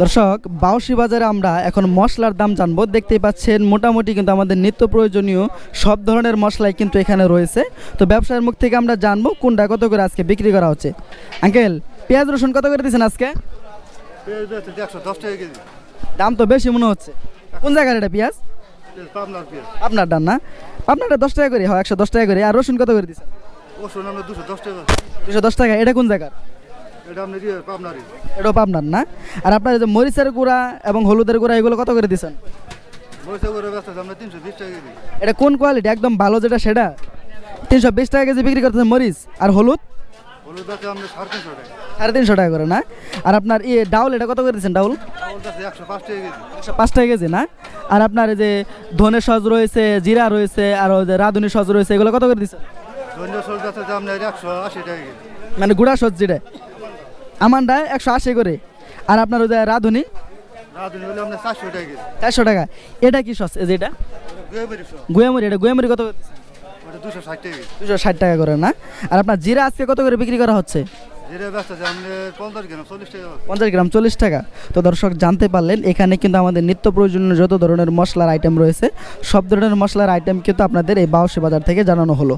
দর্শক বাউসি বাজারে আমরা এখন মশলার দাম জানব। দেখতেই পাচ্ছেন মোটামুটি কিন্তু আমাদের নিত্য প্রয়োজনীয় সব ধরনের মশলাই কিন্তু এখানে রয়েছে। তো ব্যবসায়ের মুখ থেকে আমরা জানব কোনটা কত করে আজকে বিক্রি করা হচ্ছে। আঙ্কেল পেঁয়াজ রসুন কত করে দিচ্ছেন আজকে? দাম তো বেশি মনে হচ্ছে। কোন জায়গার এটা পেঁয়াজ? আপনার ডান না? আপনারটা দশ টাকা করে হয় একশো দশ টাকা করে। আর রসুন কত করে দিচ্ছেন দুশো দশ টাকা। দুশো দশ টাকা। এটা কোন জায়গার? এটা আপনার পাবনারই এটাও আপনার না? আর আপনার যে মরিচের গুঁড়া এবং হলুদের গুঁড়া এগুলো কত করে দিচ্ছেন বইসা করে বেচতে আমরা তিনশো বিশ টাকা কেজি। এটা কোন কোয়ালিটি একদম ভালো যেটা সেটা? তিনশো বিশ টাকা কেজি বিক্রি করতেছেন মরিচ আর হলুদ? হলুদ বেচতে আমরা সাড়ে তিনশো টাকা। সাড়ে তিনশো টাকা করে না? আর আপনার ইয়ে ডাউল এটা কত করে দিচ্ছেন ডাউল? একশো পাঁচ টাকা কেজি। একশো পাঁচ টাকা কেজি না? আর আপনার এই যে ধনে সজ রয়েছে জিরা রয়েছে আর ওই যে রাঁধুনি সজ রয়েছে এগুলো কত করে দিচ্ছেন ধন্য সল বেচতে আপনার একশো আশি টাকা কেজি। মানে গুড়া সজ যেটা আমারটা একশো আশি করে। আর আপনার ওই রাঁধুনি? চারশো টাকা এটা কি সস? এই যে এটা? গুয়ামুড়ি এটা গুয়ামুড়ি কত দুশো ষাট টাকা করে না? আর আপনার জিরা আজকে কত করে বিক্রি করা হচ্ছে? পঞ্চাশ গ্রাম চল্লিশ টাকা তো দর্শক জানতে পারলেন এখানে কিন্তু আমাদের নিত্য প্রয়োজনীয় যত ধরনের মশলার আইটেম রয়েছে সব ধরনের মশলার আইটেম কিন্তু আপনাদের এই বাউসি বাজার থেকে জানানো হলো।